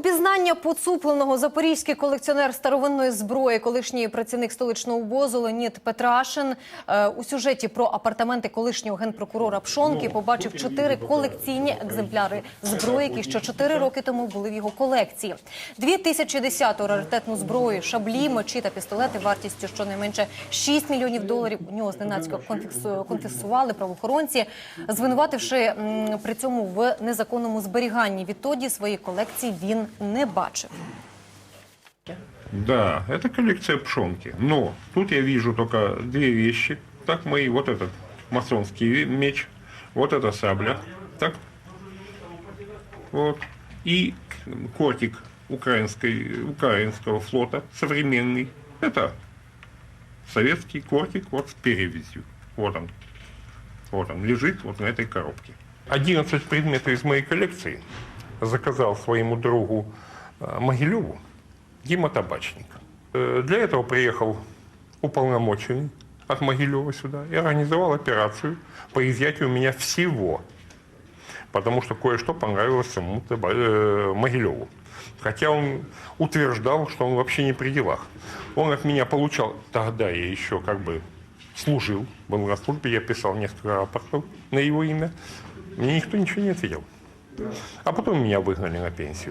Упізнання поцупленого запорізький колекціонер старовинної зброї, колишній працівник столичного УБОЗу Леонід Петрашин е, у сюжеті про апартаменти колишнього генпрокурора Пшонки побачив чотири колекційні екземпляри зброї, які ще чотири роки тому були в його колекції. 2010-ту раритетну зброю, шаблі, мечі та пістолети вартістю щонайменше 6 мільйонів доларів. У нього зненацька конфіксу- конфіскували правоохоронці, звинувативши при цьому в незаконному зберіганні. Відтоді свої колекції він не бачив. Да, это коллекция пшонки. Но тут я вижу только две вещи. Так мои, вот этот масонский меч, вот эта сабля. Так. Вот. И кортик украинской, украинского флота, современный. Это советский кортик вот с перевязью. Вот он. Вот он лежит вот на этой коробке. 11 предметов из моей коллекции заказал своему другу э, Могилеву Дима Табачник. Э, Для этого приехал уполномоченный от Могилева сюда и организовал операцию по изъятию у меня всего. Потому что кое-что понравилось Таба- э, Могилеву. Хотя он утверждал, что он вообще не при делах. Он от меня получал, тогда я еще как бы служил, был на я писал несколько рапортов на его имя. Мне никто ничего не ответил. А потом меня выгнали на пенсию.